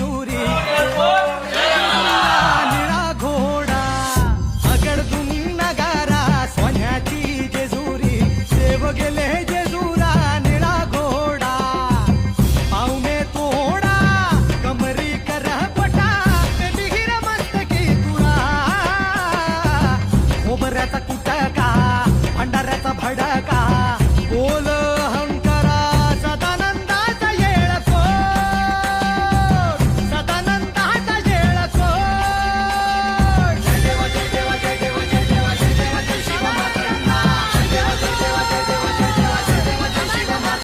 मजुरी. निळा घोडा. अगडदुम नगारा. सोन्याची जेजुरी. देव गेले जेजुरा. निळा घोडा. पाहुणे तोडा. कमरी करा पटा. ते विहीर मस्तकी तुळा खोबऱ्याचा कुटा